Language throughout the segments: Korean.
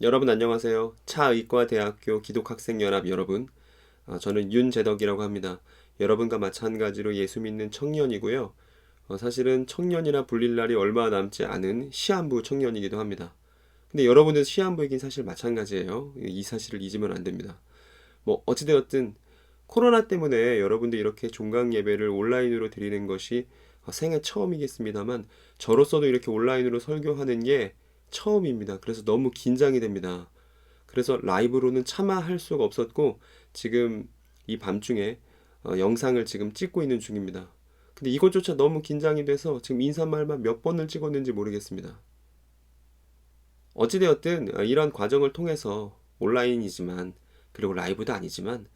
여러분 안녕하세요. 차의과대학교 기독학생연합 여러분. 아, 저는 윤재덕이라고 합니다. 여러분과 마찬가지로 예수 믿는 청년이고요. 어, 사실은 청년이나 불릴 날이 얼마 남지 않은 시한부 청년이기도 합니다. 근데 여러분은 시한부이긴 사실 마찬가지예요. 이 사실을 잊으면 안 됩니다. 뭐 어찌되었든 코로나 때문에 여러분들 이렇게 종강 예배를 온라인으로 드리는 것이 생애 처음이겠습니다만 저로서도 이렇게 온라인으로 설교하는 게 처음입니다. 그래서 너무 긴장이 됩니다. 그래서 라이브로는 차마 할 수가 없었고 지금 이 밤중에 어, 영상을 지금 찍고 있는 중입니다. 근데 이것조차 너무 긴장이 돼서 지금 인사말만 몇 번을 찍었는지 모르겠습니다. 어찌되었든 어, 이런 과정을 통해서 온라인이지만 그리고 라이브도 아니지만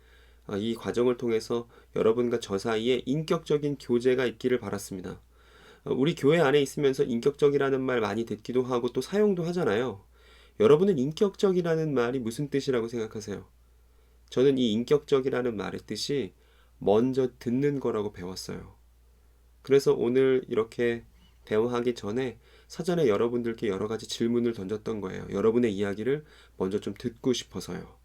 어, 이 과정을 통해서 여러분과 저 사이에 인격적인 교제가 있기를 바랐습니다. 어, 우리 교회 안에 있으면서 인격적이라는 말 많이 듣기도 하고 또 사용도 하잖아요. 여러분은 인격적이라는 말이 무슨 뜻이라고 생각하세요? 저는 이 인격적이라는 말의 뜻이 먼저 듣는 거라고 배웠어요. 그래서 오늘 이렇게 대화하기 전에 사전에 여러분들께 여러 가지 질문을 던졌던 거예요. 여러분의 이야기를 먼저 좀 듣고 싶어서요.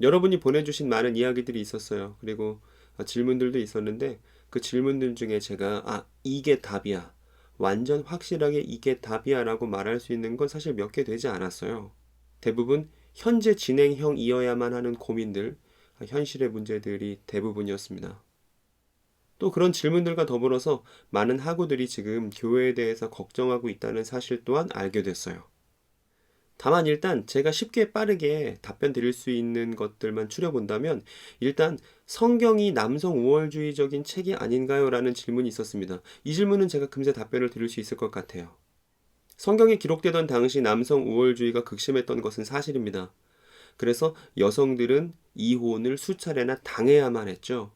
여러분이 보내주신 많은 이야기들이 있었어요. 그리고 질문들도 있었는데 그 질문들 중에 제가 아 이게 답이야 완전 확실하게 이게 답이야 라고 말할 수 있는 건 사실 몇 개 되지 않았어요. 대부분 현재 진행형이어야만 하는 고민들, 현실의 문제들이 대부분이었습니다. 또 그런 질문들과 더불어서 많은 학우들이 지금 교회에 대해서 걱정하고 있다는 사실 또한 알게 됐어요. 다만 일단 제가 쉽게 빠르게 답변 드릴 수 있는 것들만 추려본다면 일단 성경이 남성 우월주의적인 책이 아닌가요? 라는 질문이 있었습니다. 이 질문은 제가 금세 답변을 드릴 수 있을 것 같아요. 성경에 기록되던 당시 남성 우월주의가 극심했던 것은 사실입니다. 그래서 여성들은 이혼을 수차례나 당해야만 했죠.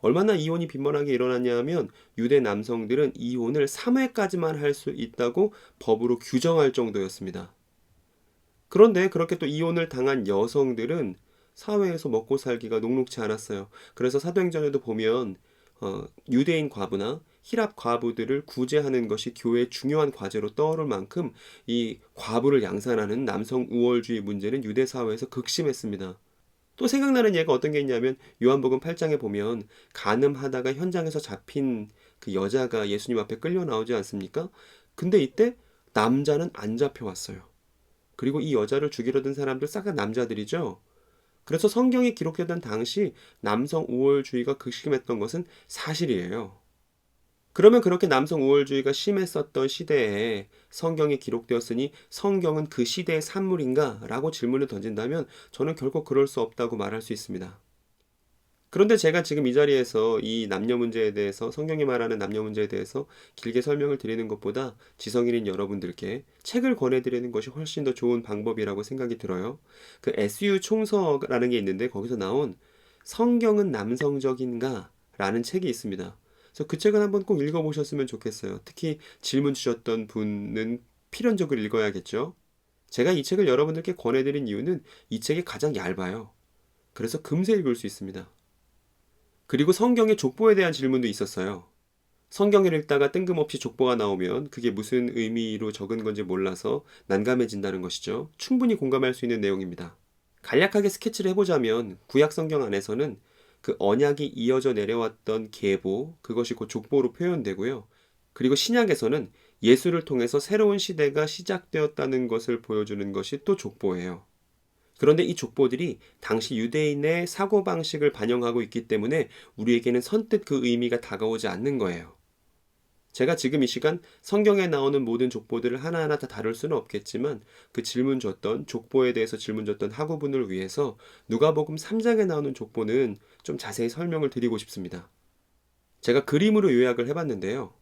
얼마나 이혼이 빈번하게 일어났냐 하면 유대 남성들은 이혼을 3회까지만 할 수 있다고 법으로 규정할 정도였습니다. 그런데 그렇게 또 이혼을 당한 여성들은 사회에서 먹고 살기가 녹록지 않았어요. 그래서 사도행전에도 보면 어, 유대인 과부나 히랍 과부들을 구제하는 것이 교회의 중요한 과제로 떠오를 만큼 이 과부를 양산하는 남성 우월주의 문제는 유대 사회에서 극심했습니다. 또 생각나는 예가 어떤 게 있냐면 요한복음 8장에 보면 간음하다가 현장에서 잡힌 그 여자가 예수님 앞에 끌려 나오지 않습니까? 근데 이때 남자는 안 잡혀왔어요. 그리고 이 여자를 죽이려 든 사람들 싹 다 남자들이죠. 그래서 성경이 기록되던 당시 남성 우월주의가 극심했던 것은 사실이에요. 그러면 그렇게 남성 우월주의가 심했었던 시대에 성경이 기록되었으니 성경은 그 시대의 산물인가? 라고 질문을 던진다면 저는 결코 그럴 수 없다고 말할 수 있습니다. 그런데 제가 지금 이 자리에서 이 남녀 문제에 대해서 성경이 말하는 남녀 문제에 대해서 길게 설명을 드리는 것보다 지성인인 여러분들께 책을 권해드리는 것이 훨씬 더 좋은 방법이라고 생각이 들어요. 그 SU 총서라는 게 있는데 거기서 나온 성경은 남성적인가? 라는 책이 있습니다. 그래서 그 책은 한번 꼭 읽어보셨으면 좋겠어요. 특히 질문 주셨던 분은 필연적으로 읽어야겠죠. 제가 이 책을 여러분들께 권해드린 이유는 이 책이 가장 얇아요. 그래서 금세 읽을 수 있습니다. 그리고 성경의 족보에 대한 질문도 있었어요. 성경을 읽다가 뜬금없이 족보가 나오면 그게 무슨 의미로 적은 건지 몰라서 난감해진다는 것이죠. 충분히 공감할 수 있는 내용입니다. 간략하게 스케치를 해보자면 구약 성경 안에서는 그 언약이 이어져 내려왔던 계보, 그것이 곧 족보로 표현되고요. 그리고 신약에서는 예수를 통해서 새로운 시대가 시작되었다는 것을 보여주는 것이 또 족보예요. 그런데 이 족보들이 당시 유대인의 사고방식을 반영하고 있기 때문에 우리에게는 선뜻 그 의미가 다가오지 않는 거예요. 제가 지금 이 시간 성경에 나오는 모든 족보들을 하나하나 다 다룰 수는 없겠지만 그 질문 줬던 족보에 대해서 질문 줬던 학우분을 위해서 누가복음 3장에 나오는 족보는 좀 자세히 설명을 드리고 싶습니다. 제가 그림으로 요약을 해봤는데요.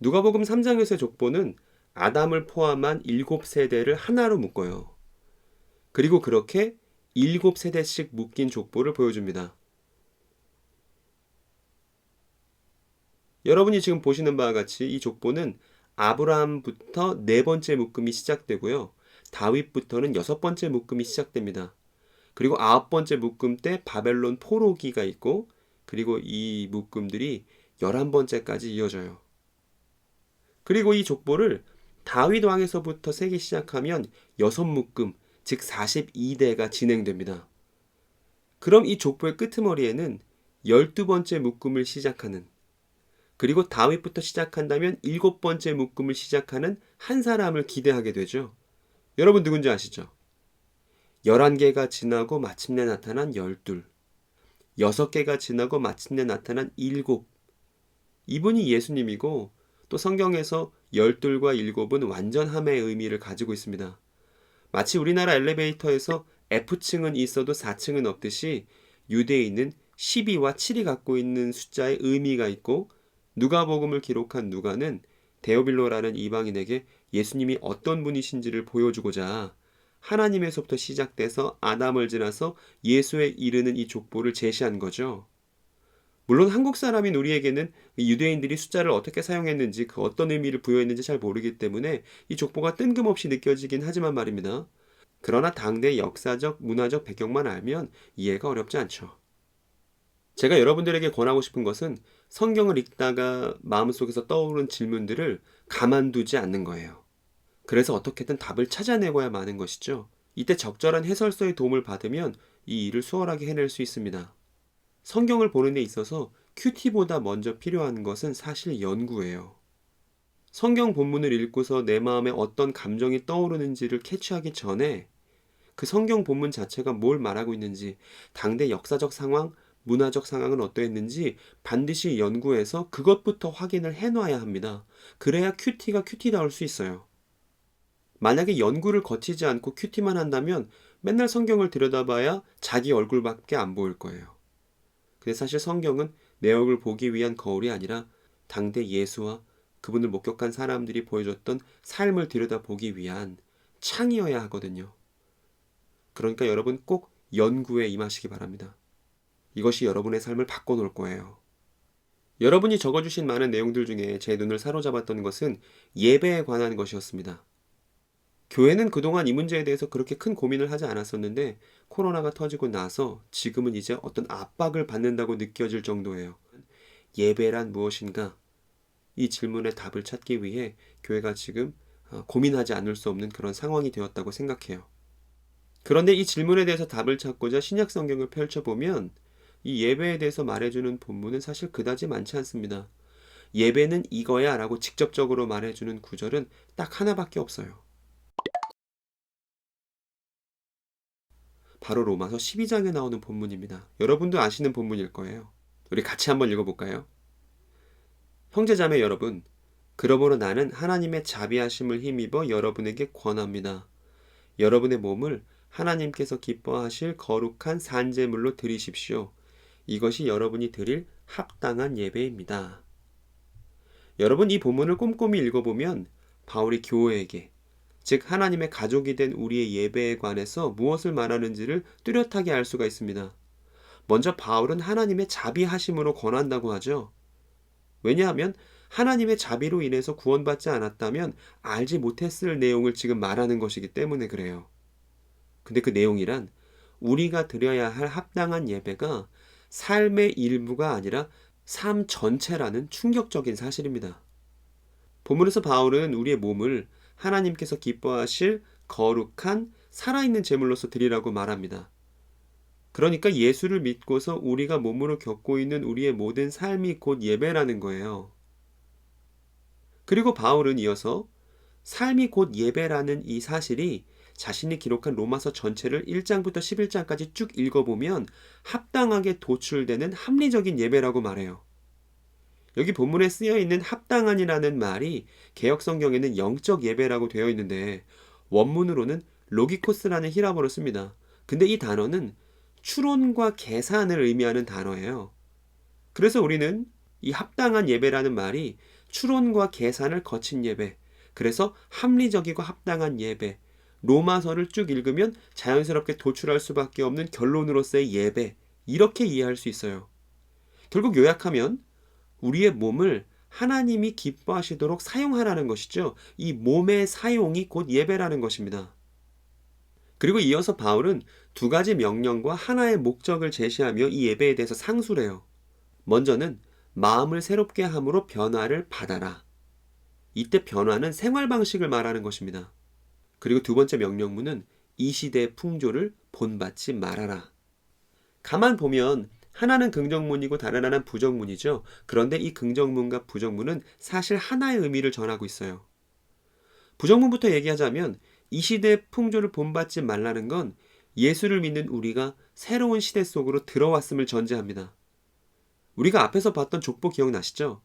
누가복음 3장에서의 족보는 아담을 포함한 7세대를 하나로 묶어요. 그리고 그렇게 일곱 세대씩 묶인 족보를 보여줍니다. 여러분이 지금 보시는 바와 같이 이 족보는 아브라함부터 네 번째 묶음이 시작되고요. 다윗부터는 여섯 번째 묶음이 시작됩니다. 그리고 아홉 번째 묶음 때 바벨론 포로기가 있고 그리고 이 묶음들이 열한 번째까지 이어져요. 그리고 이 족보를 다윗 왕에서부터 세기 시작하면 여섯 묶음, 즉 42대가 진행됩니다. 그럼 이 족보의 끄트머리에는 12번째 묶음을 시작하는 그리고 다윗부터 시작한다면 일곱 번째 묶음을 시작하는 한 사람을 기대하게 되죠. 여러분 누군지 아시죠? 11개가 지나고 마침내 나타난 12. 6개가 지나고 마침내 나타난 7. 이분이 예수님이고 또 성경에서 12과 7은 완전함의 의미를 가지고 있습니다. 마치 우리나라 엘리베이터에서 F층은 있어도 4층은 없듯이 유대인은 12와 7이 갖고 있는 숫자의 의미가 있고 누가복음을 기록한 누가는 데오빌로라는 이방인에게 예수님이 어떤 분이신지를 보여주고자 하나님에서부터 시작돼서 아담을 지나서 예수에 이르는 이 족보를 제시한 거죠. 물론 한국 사람인 우리에게는 유대인들이 숫자를 어떻게 사용했는지 그 어떤 의미를 부여했는지 잘 모르기 때문에 이 족보가 뜬금없이 느껴지긴 하지만 말입니다. 그러나 당대 역사적, 문화적 배경만 알면 이해가 어렵지 않죠. 제가 여러분들에게 권하고 싶은 것은 성경을 읽다가 마음속에서 떠오른 질문들을 가만두지 않는 거예요. 그래서 어떻게든 답을 찾아내고야 마는 것이죠. 이때 적절한 해설서의 도움을 받으면 이 일을 수월하게 해낼 수 있습니다. 성경을 보는 데 있어서 큐티보다 먼저 필요한 것은 사실 연구예요. 성경 본문을 읽고서 내 마음에 어떤 감정이 떠오르는지를 캐치하기 전에 그 성경 본문 자체가 뭘 말하고 있는지, 당대 역사적 상황, 문화적 상황은 어떠했는지 반드시 연구해서 그것부터 확인을 해 놔야 합니다. 그래야 큐티가 큐티다울 수 있어요. 만약에 연구를 거치지 않고 큐티만 한다면 맨날 성경을 들여다봐야 자기 얼굴밖에 안 보일 거예요. 근데 사실 성경은 내 얼굴 보기 위한 거울이 아니라 당대 예수와 그분을 목격한 사람들이 보여줬던 삶을 들여다보기 위한 창이어야 하거든요. 그러니까 여러분 꼭 연구에 임하시기 바랍니다. 이것이 여러분의 삶을 바꿔놓을 거예요. 여러분이 적어주신 많은 내용들 중에 제 눈을 사로잡았던 것은 예배에 관한 것이었습니다. 교회는 그동안 이 문제에 대해서 그렇게 큰 고민을 하지 않았었는데 코로나가 터지고 나서 지금은 이제 어떤 압박을 받는다고 느껴질 정도예요. 예배란 무엇인가? 이 질문의 답을 찾기 위해 교회가 지금 어, 고민하지 않을 수 없는 그런 상황이 되었다고 생각해요. 그런데 이 질문에 대해서 답을 찾고자 신약 성경을 펼쳐보면 이 예배에 대해서 말해주는 본문은 사실 그다지 많지 않습니다. 예배는 이거야 라고 직접적으로 말해주는 구절은 딱 하나밖에 없어요. 바로 로마서 12장에 나오는 본문입니다. 여러분도 아시는 본문일 거예요. 우리 같이 한번 읽어볼까요? 형제자매 여러분, 그러므로 나는 하나님의 자비하심을 힘입어 여러분에게 권합니다. 여러분의 몸을 하나님께서 기뻐하실 거룩한 산재물로 드리십시오. 이것이 여러분이 드릴 합당한 예배입니다. 여러분 이 본문을 꼼꼼히 읽어보면 바울이 교회에게 즉 하나님의 가족이 된 우리의 예배에 관해서 무엇을 말하는지를 뚜렷하게 알 수가 있습니다. 먼저 바울은 하나님의 자비하심으로 권한다고 하죠. 왜냐하면 하나님의 자비로 인해서 구원받지 않았다면 알지 못했을 내용을 지금 말하는 것이기 때문에 그래요. 근데 그 내용이란 우리가 드려야 할 합당한 예배가 삶의 일부가 아니라 삶 전체라는 충격적인 사실입니다. 본문에서 바울은 우리의 몸을 하나님께서 기뻐하실 거룩한 살아있는 제물로서 드리라고 말합니다. 그러니까 예수를 믿고서 우리가 몸으로 겪고 있는 우리의 모든 삶이 곧 예배라는 거예요. 그리고 바울은 이어서 삶이 곧 예배라는 이 사실이 자신이 기록한 로마서 전체를 1장부터 11장까지 쭉 읽어보면 합당하게 도출되는 합리적인 예배라고 말해요. 여기 본문에 쓰여 있는 합당한이라는 말이 개혁 성경에는 영적 예배라고 되어 있는데 원문으로는 로기코스라는 히라보를 씁니다. 근데 이 단어는 추론과 계산을 의미하는 단어예요. 그래서 우리는 이 합당한 예배라는 말이 추론과 계산을 거친 예배, 그래서 합리적이고 합당한 예배, 로마서를 쭉 읽으면 자연스럽게 도출할 수밖에 없는 결론으로서의 예배, 이렇게 이해할 수 있어요. 결국 요약하면 우리의 몸을 하나님이 기뻐하시도록 사용하라는 것이죠. 이 몸의 사용이 곧 예배라는 것입니다. 그리고 이어서 바울은 두 가지 명령과 하나의 목적을 제시하며 이 예배에 대해서 상수를 해요. 먼저는 마음을 새롭게 함으로 변화를 받아라. 이때 변화는 생활 방식을 말하는 것입니다. 그리고 두 번째 명령문은 이 시대의 풍조를 본받지 말아라. 가만 보면 하나는 긍정문이고 다른 하나는 부정문이죠. 그런데 이 긍정문과 부정문은 사실 하나의 의미를 전하고 있어요. 부정문부터 얘기하자면 이 시대의 풍조를 본받지 말라는 건 예수를 믿는 우리가 새로운 시대 속으로 들어왔음을 전제합니다. 우리가 앞에서 봤던 족보 기억나시죠?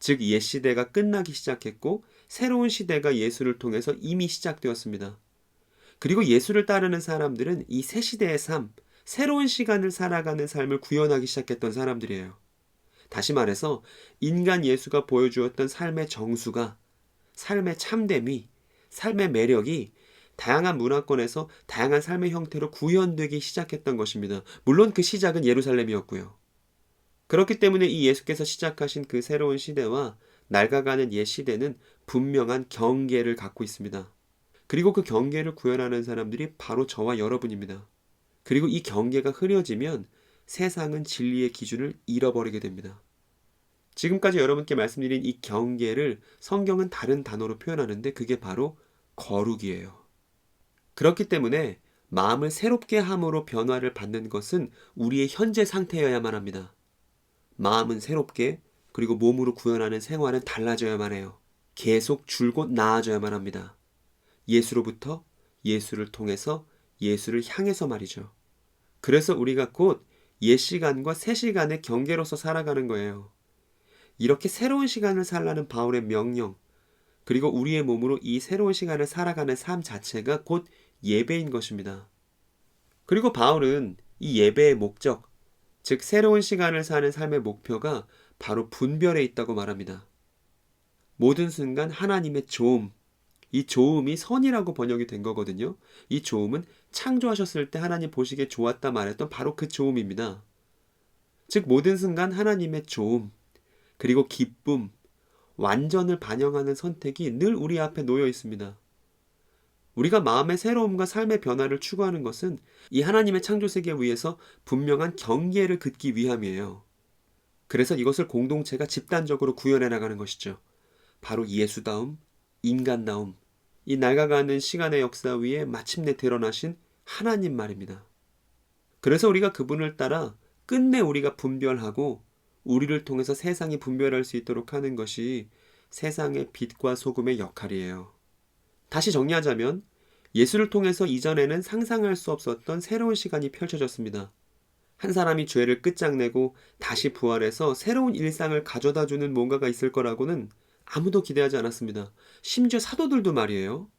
즉, 옛 시대가 끝나기 시작했고, 새로운 시대가 예수를 통해서 이미 시작되었습니다. 그리고 예수를 따르는 사람들은 이 새 시대의 삶, 새로운 시간을 살아가는 삶을 구현하기 시작했던 사람들이에요. 다시 말해서, 인간 예수가 보여주었던 삶의 정수가, 삶의 참됨이, 삶의 매력이 다양한 문화권에서 다양한 삶의 형태로 구현되기 시작했던 것입니다. 물론 그 시작은 예루살렘이었고요. 그렇기 때문에 이 예수께서 시작하신 그 새로운 시대와 낡아가는 옛 시대는 분명한 경계를 갖고 있습니다. 그리고 그 경계를 구현하는 사람들이 바로 저와 여러분입니다. 그리고 이 경계가 흐려지면 세상은 진리의 기준을 잃어버리게 됩니다. 지금까지 여러분께 말씀드린 이 경계를 성경은 다른 단어로 표현하는데 그게 바로 거룩이에요. 그렇기 때문에 마음을 새롭게 함으로 변화를 받는 것은 우리의 현재 상태여야만 합니다. 마음은 새롭게 그리고 몸으로 구현하는 생활은 달라져야만 해요. 계속 줄곧 나아져야만 합니다. 예수로부터 예수를 통해서 예수를 향해서 말이죠. 그래서 우리가 곧 옛 시간과 새 시간의 경계로서 살아가는 거예요. 이렇게 새로운 시간을 살라는 바울의 명령, 그리고 우리의 몸으로 이 새로운 시간을 살아가는 삶 자체가 곧 예배인 것입니다. 그리고 바울은 이 예배의 목적, 즉 새로운 시간을 사는 삶의 목표가 바로 분별에 있다고 말합니다. 모든 순간 하나님의 조음, 이 조음이 선이라고 번역이 된 거거든요. 이 조음은 창조하셨을 때 하나님 보시기에 좋았다 말했던 바로 그 조음입니다. 즉 모든 순간 하나님의 조음, 그리고 기쁨, 완전을 반영하는 선택이 늘 우리 앞에 놓여 있습니다. 우리가 마음의 새로움과 삶의 변화를 추구하는 것은 이 하나님의 창조 세계 위에서 분명한 경계를 긋기 위함이에요. 그래서 이것을 공동체가 집단적으로 구현해 나가는 것이죠. 바로 예수다움, 인간다움, 이 낡아가는 시간의 역사 위에 마침내 드러나신 하나님 말입니다. 그래서 우리가 그분을 따라 끝내 우리가 분별하고 우리를 통해서 세상이 분별할 수 있도록 하는 것이 세상의 빛과 소금의 역할이에요. 다시 정리하자면 예수를 통해서 이전에는 상상할 수 없었던 새로운 시간이 펼쳐졌습니다. 한 사람이 죄를 끝장내고 다시 부활해서 새로운 일상을 가져다 주는 뭔가가 있을 거라고는 아무도 기대하지 않았습니다. 심지어 사도들도 말이에요.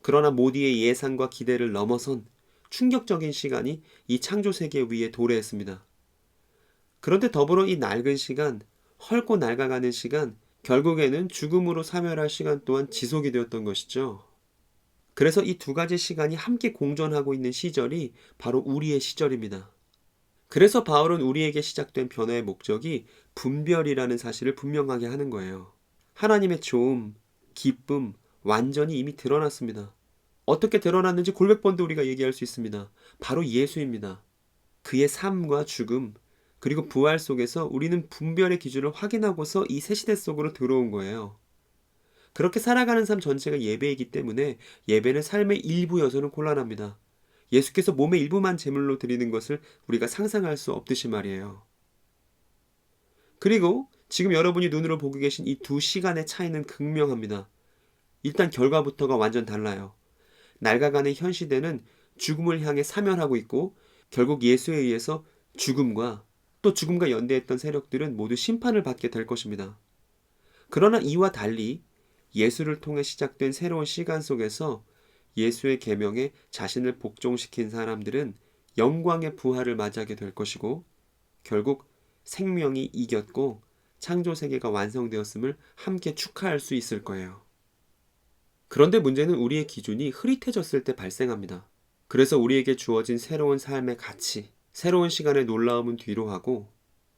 그러나 모디의 예상과 기대를 넘어선 충격적인 시간이 이 창조 세계 위에 도래했습니다. 그런데 더불어 이 낡은 시간, 헐고 낡아가는 시간, 결국에는 죽음으로 사멸할 시간 또한 지속이 되었던 것이죠. 그래서 이 두 가지 시간이 함께 공존하고 있는 시절이 바로 우리의 시절입니다. 그래서 바울은 우리에게 시작된 변화의 목적이 분별이라는 사실을 분명하게 하는 거예요. 하나님의 좋음, 기쁨, 완전히 이미 드러났습니다. 어떻게 드러났는지 골백번도 우리가 얘기할 수 있습니다. 바로 예수입니다. 그의 삶과 죽음, 그리고 부활 속에서 우리는 분별의 기준을 확인하고서 이 새 시대 속으로 들어온 거예요. 그렇게 살아가는 삶 전체가 예배이기 때문에 예배는 삶의 일부여서는 곤란합니다. 예수께서 몸의 일부만 제물로 드리는 것을 우리가 상상할 수 없듯이 말이에요. 그리고 지금 여러분이 눈으로 보고 계신 이 두 시간의 차이는 극명합니다. 일단 결과부터가 완전 달라요. 낡아가는 현 시대는 죽음을 향해 사면하고 있고 결국 예수에 의해서 죽음과 또 죽음과 연대했던 세력들은 모두 심판을 받게 될 것입니다. 그러나 이와 달리 예수를 통해 시작된 새로운 시간 속에서 예수의 계명에 자신을 복종시킨 사람들은 영광의 부활을 맞이하게 될 것이고 결국 생명이 이겼고 창조 세계가 완성되었음을 함께 축하할 수 있을 거예요. 그런데 문제는 우리의 기준이 흐릿해졌을 때 발생합니다. 그래서 우리에게 주어진 새로운 삶의 가치, 새로운 시간의 놀라움은 뒤로 하고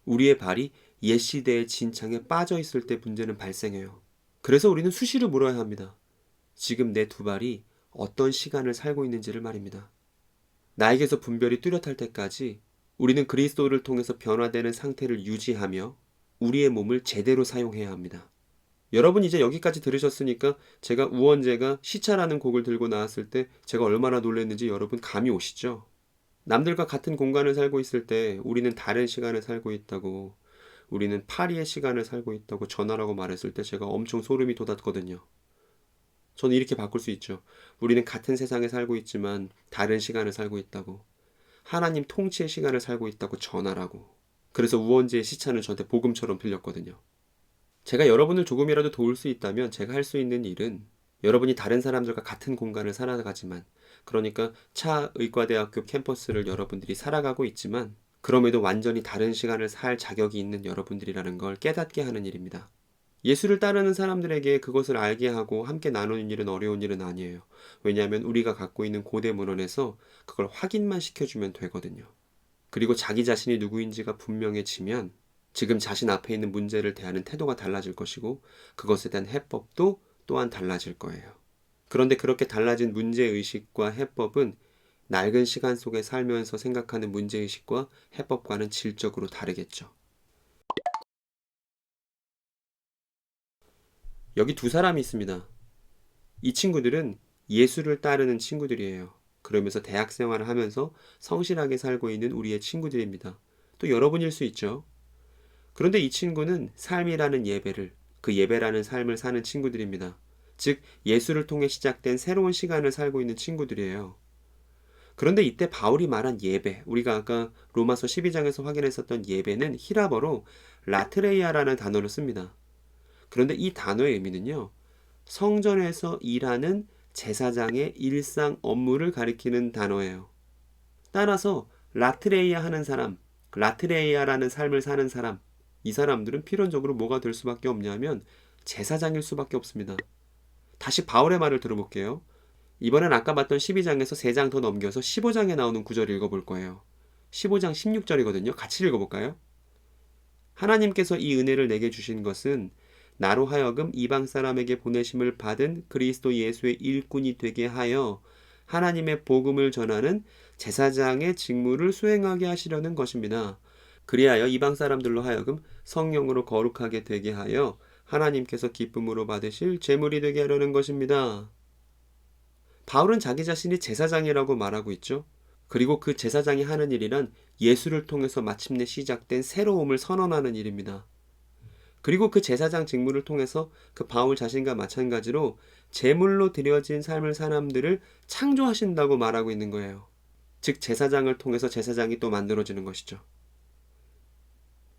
우리의 발이 옛 시대의 진창에 빠져 있을 때 문제는 발생해요. 그래서 우리는 수시로 물어야 합니다. 지금 내 두 발이 어떤 시간을 살고 있는지를 말입니다. 나에게서 분별이 뚜렷할 때까지 우리는 그리스도를 통해서 변화되는 상태를 유지하며 우리의 몸을 제대로 사용해야 합니다. 여러분 이제 여기까지 들으셨으니까 제가 우원재가 시차라는 곡을 들고 나왔을 때 제가 얼마나 놀랐는지 여러분 감이 오시죠? 남들과 같은 공간을 살고 있을 때 우리는 다른 시간을 살고 있다고 우리는 파리의 시간을 살고 있다고 전화라고 말했을 때 제가 엄청 소름이 돋았거든요. 저는 이렇게 바꿀 수 있죠. 우리는 같은 세상에 살고 있지만 다른 시간을 살고 있다고. 하나님 통치의 시간을 살고 있다고 전하라고. 그래서 우원재의 시차는 저한테 복음처럼 들렸거든요. 제가 여러분을 조금이라도 도울 수 있다면 제가 할 수 있는 일은 여러분이 다른 사람들과 같은 공간을 살아가지만 그러니까 차 의과대학교 캠퍼스를 여러분들이 살아가고 있지만 그럼에도 완전히 다른 시간을 살 자격이 있는 여러분들이라는 걸 깨닫게 하는 일입니다. 예수를 따르는 사람들에게 그것을 알게 하고 함께 나누는 일은 어려운 일은 아니에요. 왜냐하면 우리가 갖고 있는 고대 문헌에서 그걸 확인만 시켜주면 되거든요. 그리고 자기 자신이 누구인지가 분명해지면 지금 자신 앞에 있는 문제를 대하는 태도가 달라질 것이고 그것에 대한 해법도 또한 달라질 거예요. 그런데 그렇게 달라진 문제의식과 해법은 낡은 시간 속에 살면서 생각하는 문제의식과 해법과는 질적으로 다르겠죠. 여기 두 사람이 있습니다. 이 친구들은 예수를 따르는 친구들이에요. 그러면서 대학 생활을 하면서 성실하게 살고 있는 우리의 친구들입니다. 또 여러분일 수 있죠. 그런데 이 친구는 삶이라는 예배를, 그 예배라는 삶을 사는 친구들입니다. 즉, 예수를 통해 시작된 새로운 시간을 살고 있는 친구들이에요. 그런데 이때 바울이 말한 예배, 우리가 아까 로마서 12장에서 확인했었던 예배는 히라버로 라트레이아라는 단어를 씁니다. 그런데 이 단어의 의미는요, 성전에서 일하는 제사장의 일상 업무를 가리키는 단어예요. 따라서 라트레이아 하는 사람, 라트레이아라는 삶을 사는 사람, 이 사람들은 필연적으로 뭐가 될 수밖에 없냐면 제사장일 수밖에 없습니다. 다시 바울의 말을 들어볼게요. 이번엔 아까 봤던 12장에서 3장 더 넘겨서 15장에 나오는 구절을 읽어볼 거예요. 15장 16절이거든요. 같이 읽어볼까요? 하나님께서 이 은혜를 내게 주신 것은 나로 하여금 이방 사람에게 보내심을 받은 그리스도 예수의 일꾼이 되게 하여 하나님의 복음을 전하는 제사장의 직무를 수행하게 하시려는 것입니다. 그리하여 이방 사람들로 하여금 성령으로 거룩하게 되게 하여 하나님께서 기쁨으로 받으실 제물이 되게 하려는 것입니다. 바울은 자기 자신이 제사장이라고 말하고 있죠. 그리고 그 제사장이 하는 일이란 예수를 통해서 마침내 시작된 새로움을 선언하는 일입니다. 그리고 그 제사장 직무를 통해서 그 바울 자신과 마찬가지로 제물로 드려진 삶을 사람들을 창조하신다고 말하고 있는 거예요. 즉 제사장을 통해서 제사장이 또 만들어지는 것이죠.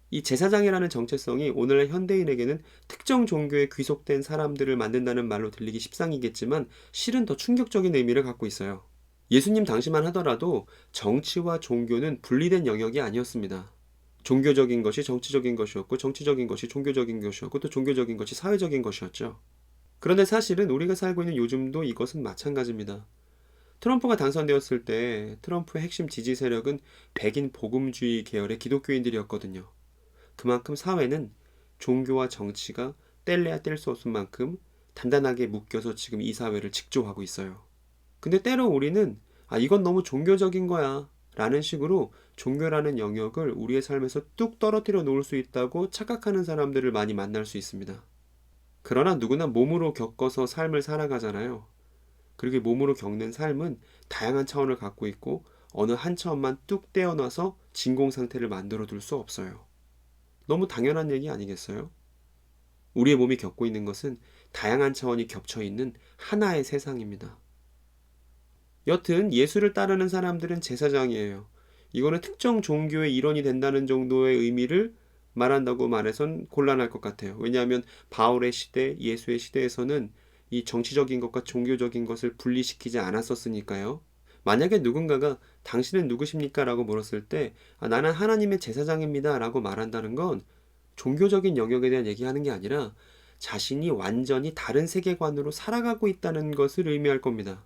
이 제사장이라는 정체성이 오늘날 현대인에게는 특정 종교에 귀속된 사람들을 만든다는 말로 들리기 십상이겠지만 실은 더 충격적인 의미를 갖고 있어요. 예수님 당시만 하더라도 정치와 종교는 분리된 영역이 아니었습니다. 종교적인 것이 정치적인 것이었고 정치적인 것이 종교적인 것이었고 또 종교적인 것이 사회적인 것이었죠. 그런데 사실은 우리가 살고 있는 요즘도 이것은 마찬가지입니다. 트럼프가 당선되었을 때 트럼프의 핵심 지지 세력은 백인 복음주의 계열의 기독교인들이었거든요. 그만큼 사회는 종교와 정치가 뗄래야 뗄 수 없을 만큼 단단하게 묶여서 지금 이 사회를 직조하고 있어요. 근데 때로 우리는 아, 이건 너무 종교적인 거야. 라는 식으로 종교라는 영역을 우리의 삶에서 뚝 떨어뜨려 놓을 수 있다고 착각하는 사람들을 많이 만날 수 있습니다. 그러나 누구나 몸으로 겪어서 삶을 살아가잖아요. 그리고 몸으로 겪는 삶은 다양한 차원을 갖고 있고 어느 한 차원만 뚝 떼어놔서 진공 상태를 만들어 둘 수 없어요. 너무 당연한 얘기 아니겠어요? 우리의 몸이 겪고 있는 것은 다양한 차원이 겹쳐 있는 하나의 세상입니다. 여튼 예수를 따르는 사람들은 제사장이에요. 이거는 특정 종교의 일원이 된다는 정도의 의미를 말한다고 말해선 곤란할 것 같아요. 왜냐하면 바울의 시대, 예수의 시대에서는 이 정치적인 것과 종교적인 것을 분리시키지 않았었으니까요. 만약에 누군가가 당신은 누구십니까? 라고 물었을 때 아, 나는 하나님의 제사장입니다. 라고 말한다는 건 종교적인 영역에 대한 얘기하는 게 아니라 자신이 완전히 다른 세계관으로 살아가고 있다는 것을 의미할 겁니다.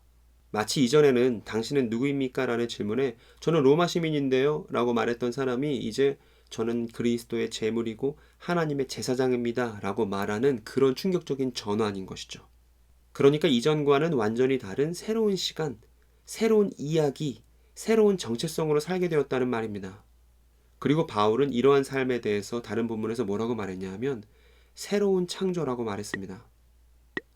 마치 이전에는 당신은 누구입니까? 라는 질문에 저는 로마 시민인데요. 라고 말했던 사람이 이제 저는 그리스도의 제물이고 하나님의 제사장입니다. 라고 말하는 그런 충격적인 전환인 것이죠. 그러니까 이전과는 완전히 다른 새로운 시간, 새로운 이야기, 새로운 정체성으로 살게 되었다는 말입니다. 그리고 바울은 이러한 삶에 대해서 다른 본문에서 뭐라고 말했냐 하면 새로운 창조라고 말했습니다.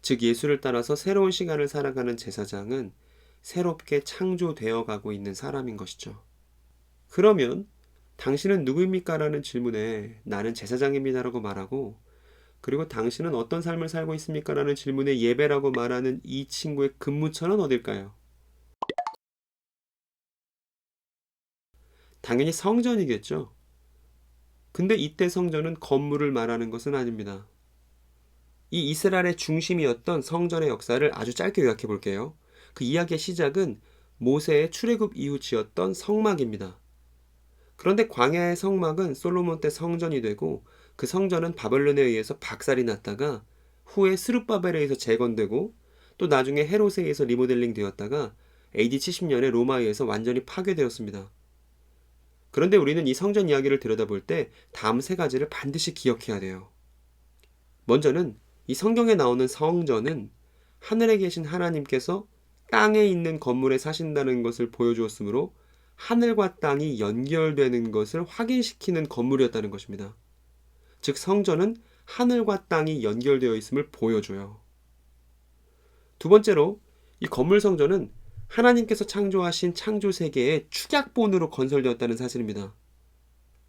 즉 예수를 따라서 새로운 시간을 살아가는 제사장은 새롭게 창조되어 가고 있는 사람인 것이죠. 그러면 당신은 누구입니까? 라는 질문에 나는 제사장입니다라고 말하고 그리고 당신은 어떤 삶을 살고 있습니까? 라는 질문에 예배라고 말하는 이 친구의 근무처는 어딜까요? 당연히 성전이겠죠. 근데 이때 성전은 건물을 말하는 것은 아닙니다. 이 이스라엘의 중심이었던 성전의 역사를 아주 짧게 요약해 볼게요. 그 이야기의 시작은 모세의 출애굽 이후 지었던 성막입니다. 그런데 광야의 성막은 솔로몬 때 성전이 되고 그 성전은 바벨론에 의해서 박살이 났다가 후에 스룹바벨에 의해서 재건되고 또 나중에 헤롯에 의해서 리모델링 되었다가 AD 70년에 로마에 의해서 완전히 파괴되었습니다. 그런데 우리는 이 성전 이야기를 들여다볼 때 다음 세 가지를 반드시 기억해야 돼요. 먼저는 이 성경에 나오는 성전은 하늘에 계신 하나님께서 땅에 있는 건물에 사신다는 것을 보여주었으므로 하늘과 땅이 연결되는 것을 확인시키는 건물이었다는 것입니다. 즉, 성전은 하늘과 땅이 연결되어 있음을 보여줘요. 두 번째로, 이 건물 성전은 하나님께서 창조하신 창조 세계의 축약본으로 건설되었다는 사실입니다.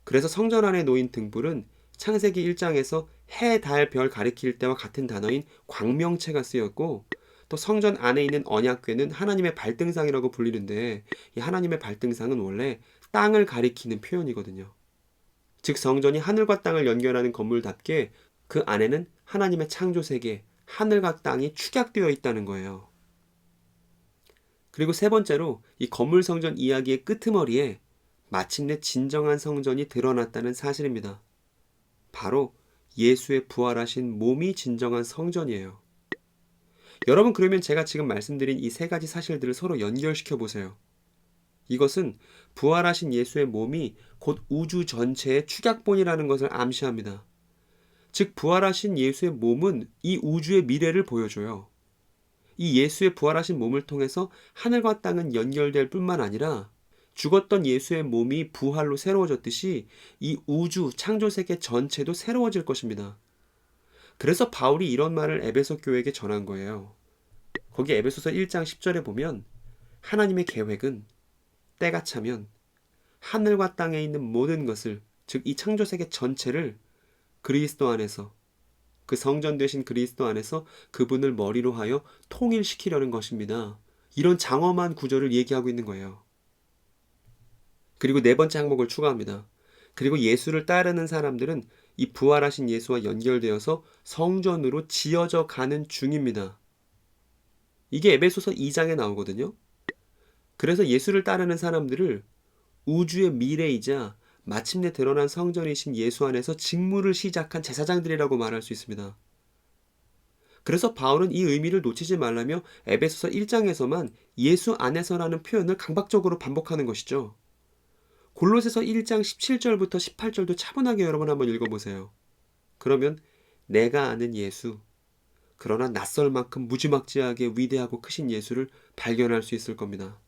그래서 성전 안에 놓인 등불은 창세기 1장에서 해, 달, 별 가리킬 때와 같은 단어인 광명체가 쓰였고 또 성전 안에 있는 언약궤는 하나님의 발등상이라고 불리는데 이 하나님의 발등상은 원래 땅을 가리키는 표현이거든요. 즉 성전이 하늘과 땅을 연결하는 건물답게 그 안에는 하나님의 창조 세계, 하늘과 땅이 축약되어 있다는 거예요. 그리고 세 번째로 이 건물 성전 이야기의 끄트머리에 마침내 진정한 성전이 드러났다는 사실입니다. 바로 예수의 부활하신 몸이 진정한 성전이에요. 여러분 그러면 제가 지금 말씀드린 이 세 가지 사실들을 서로 연결시켜 보세요. 이것은 부활하신 예수의 몸이 곧 우주 전체의 축약본이라는 것을 암시합니다. 즉 부활하신 예수의 몸은 이 우주의 미래를 보여줘요. 이 예수의 부활하신 몸을 통해서 하늘과 땅은 연결될 뿐만 아니라 죽었던 예수의 몸이 부활로 새로워졌듯이 이 우주 창조 세계 전체도 새로워질 것입니다. 그래서 바울이 이런 말을 에베소 교회에게 전한 거예요. 거기 에베소서 1장 10절에 보면 하나님의 계획은 때가 차면 하늘과 땅에 있는 모든 것을 즉 이 창조 세계 전체를 그리스도 안에서 그 성전 되신 그리스도 안에서 그분을 머리로 하여 통일시키려는 것입니다. 이런 장엄한 구절을 얘기하고 있는 거예요. 그리고 네 번째 항목을 추가합니다. 그리고 예수를 따르는 사람들은 이 부활하신 예수와 연결되어서 성전으로 지어져 가는 중입니다. 이게 에베소서 2장에 나오거든요. 그래서 예수를 따르는 사람들을 우주의 미래이자 마침내 드러난 성전이신 예수 안에서 직무를 시작한 제사장들이라고 말할 수 있습니다. 그래서 바울은 이 의미를 놓치지 말라며 에베소서 1장에서만 예수 안에서라는 표현을 강박적으로 반복하는 것이죠. 골로새서 1장 17절부터 18절도 차분하게 여러분 한번 읽어보세요. 그러면 내가 아는 예수, 그러나 낯설 만큼 무지막지하게 위대하고 크신 예수를 발견할 수 있을 겁니다.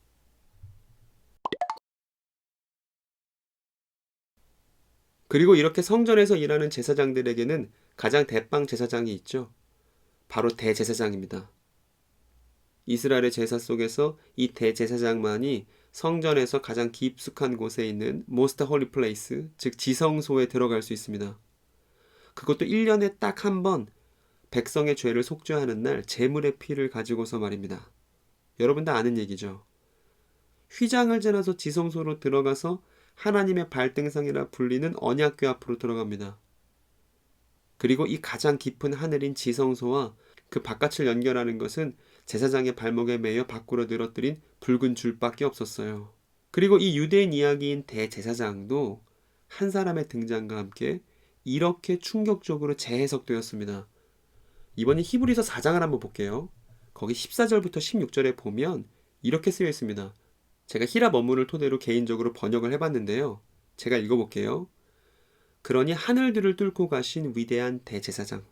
그리고 이렇게 성전에서 일하는 제사장들에게는 가장 대빵 제사장이 있죠. 바로 대제사장입니다. 이스라엘의 제사 속에서 이 대제사장만이 성전에서 가장 깊숙한 곳에 있는 모스터 홀리 플레이스, 즉 지성소에 들어갈 수 있습니다. 그것도 1년에 딱 한 번 백성의 죄를 속죄하는 날 제물의 피를 가지고서 말입니다. 여러분 다 아는 얘기죠. 휘장을 지나서 지성소로 들어가서 하나님의 발등상이라 불리는 언약궤 앞으로 들어갑니다. 그리고 이 가장 깊은 하늘인 지성소와 그 바깥을 연결하는 것은 제사장의 발목에 매여 밖으로 늘어뜨린 붉은 줄밖에 없었어요. 그리고 이 유대인 이야기인 대제사장도 한 사람의 등장과 함께 이렇게 충격적으로 재해석되었습니다. 이번에 히브리서 4장을 한번 볼게요. 거기 14절부터 16절에 보면 이렇게 쓰여 있습니다. 제가 히랍 원문을 토대로 개인적으로 번역을 해봤는데요. 제가 읽어볼게요. 그러니 하늘들을 뚫고 가신 위대한 대제사장,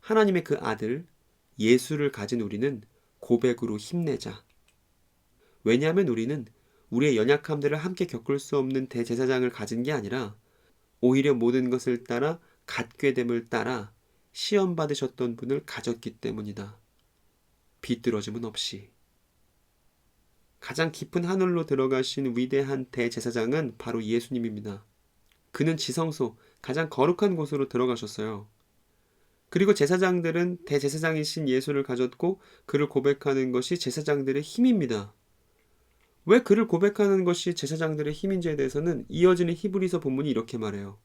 하나님의 그 아들 예수를 가진 우리는 고백으로 힘내자. 왜냐하면 우리는 우리의 연약함들을 함께 겪을 수 없는 대제사장을 가진 게 아니라 오히려 모든 것을 따라 갖게 됨을 따라 시험 받으셨던 분을 가졌기 때문이다. 비뚤어짐은 없이. 가장 깊은 하늘로 들어가신 위대한 대제사장은 바로 예수님입니다. 그는 지성소, 가장 거룩한 곳으로 들어가셨어요. 그리고 제사장들은 대제사장이신 예수를 가졌고 그를 고백하는 것이 제사장들의 힘입니다. 왜 그를 고백하는 것이 제사장들의 힘인지에 대해서는 이어지는 히브리서 본문이 이렇게 말해요.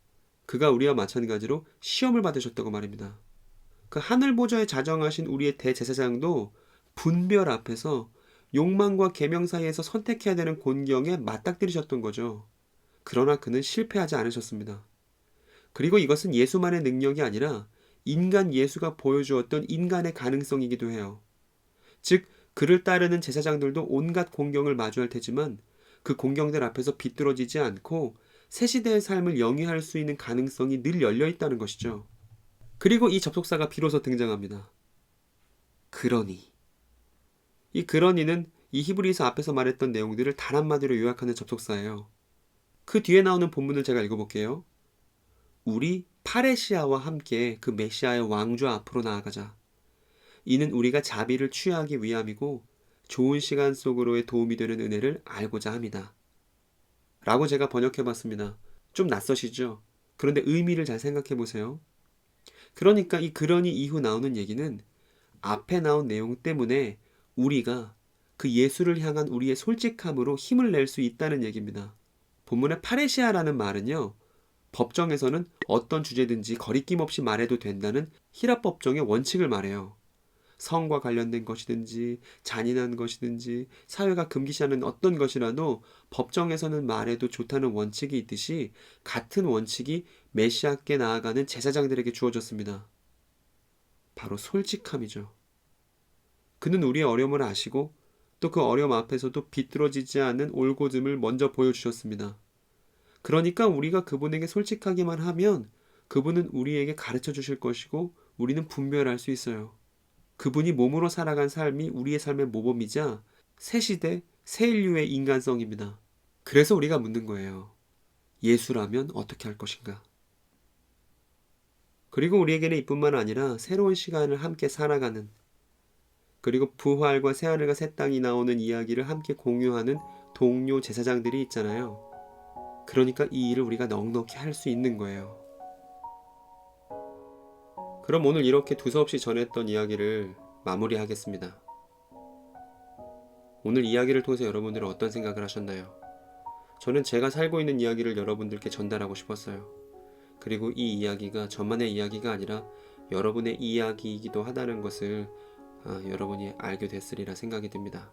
그가 우리와 마찬가지로 시험을 받으셨다고 말입니다. 그 하늘 보좌에 자정하신 우리의 대제사장도 분별 앞에서 욕망과 계명 사이에서 선택해야 되는 곤경에 맞닥뜨리셨던 거죠. 그러나 그는 실패하지 않으셨습니다. 그리고 이것은 예수만의 능력이 아니라 인간 예수가 보여주었던 인간의 가능성이기도 해요. 즉, 그를 따르는 제사장들도 온갖 공경을 마주할 테지만 그 공경들 앞에서 비뚤어지지 않고 새 시대의 삶을 영위할 수 있는 가능성이 늘 열려 있다는 것이죠. 그리고 이 접속사가 비로소 등장합니다. 그러니. 이 그러니는 이 히브리서 앞에서 말했던 내용들을 단 한마디로 요약하는 접속사예요. 그 뒤에 나오는 본문을 제가 읽어볼게요. 우리 파레시아와 함께 그 메시아의 왕좌 앞으로 나아가자. 이는 우리가 자비를 취하기 위함이고 좋은 시간 속으로의 도움이 되는 은혜를 알고자 합니다. 라고 제가 번역해 봤습니다. 좀 낯서시죠? 그런데 의미를 잘 생각해 보세요. 그러니까 이 그러니 이후 나오는 얘기는 앞에 나온 내용 때문에 우리가 그 예수를 향한 우리의 솔직함으로 힘을 낼 수 있다는 얘기입니다. 본문의 파레시아라는 말은요. 법정에서는 어떤 주제든지 거리낌 없이 말해도 된다는 히랍 법정의 원칙을 말해요. 성과 관련된 것이든지 잔인한 것이든지 사회가 금기시하는 어떤 것이라도 법정에서는 말해도 좋다는 원칙이 있듯이 같은 원칙이 메시아께 나아가는 제사장들에게 주어졌습니다. 바로 솔직함이죠. 그는 우리의 어려움을 아시고 또 그 어려움 앞에서도 비뚤어지지 않은 올곧음을 먼저 보여주셨습니다. 그러니까 우리가 그분에게 솔직하기만 하면 그분은 우리에게 가르쳐 주실 것이고 우리는 분별할 수 있어요. 그분이 몸으로 살아간 삶이 우리의 삶의 모범이자 새 시대, 새 인류의 인간성입니다. 그래서 우리가 묻는 거예요. 예수라면 어떻게 할 것인가? 그리고 우리에게는 이뿐만 아니라 새로운 시간을 함께 살아가는 그리고 부활과 새하늘과 새 땅이 나오는 이야기를 함께 공유하는 동료 제사장들이 있잖아요. 그러니까 이 일을 우리가 넉넉히 할 수 있는 거예요. 그럼 오늘 이렇게 두서없이 전했던 이야기를 마무리하겠습니다. 오늘 이야기를 통해서 여러분들은 어떤 생각을 하셨나요? 저는 제가 살고 있는 이야기를 여러분들께 전달하고 싶었어요. 그리고 이 이야기가 저만의 이야기가 아니라 여러분의 이야기이기도 하다는 것을 아, 여러분이 알게 됐으리라 생각이 듭니다.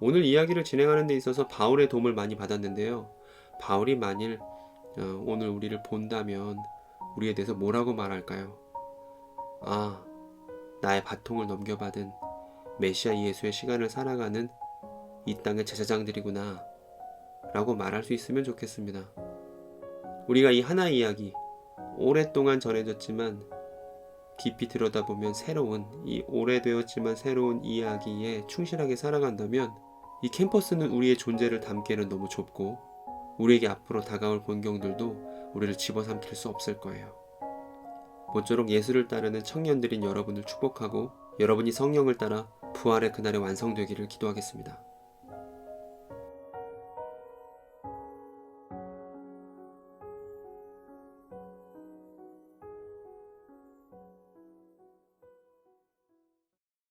오늘 이야기를 진행하는 데 있어서 바울의 도움을 많이 받았는데요. 바울이 만일 어, 오늘 우리를 본다면 우리에 대해서 뭐라고 말할까요? 아, 나의 바통을 넘겨받은 메시아 예수의 시간을 살아가는 이 땅의 제사장들이구나 라고 말할 수 있으면 좋겠습니다. 우리가 이 하나의 이야기 오랫동안 전해졌지만 깊이 들여다보면 새로운 이 오래되었지만 새로운 이야기에 충실하게 살아간다면 이 캠퍼스는 우리의 존재를 담기에는 너무 좁고 우리에게 앞으로 다가올 본경들도 우리를 집어삼킬 수 없을 거예요. 모쪼록 예수를 따르는 청년들인 여러분을 축복하고 여러분이 성령을 따라 부활의 그날에 완성되기를 기도하겠습니다.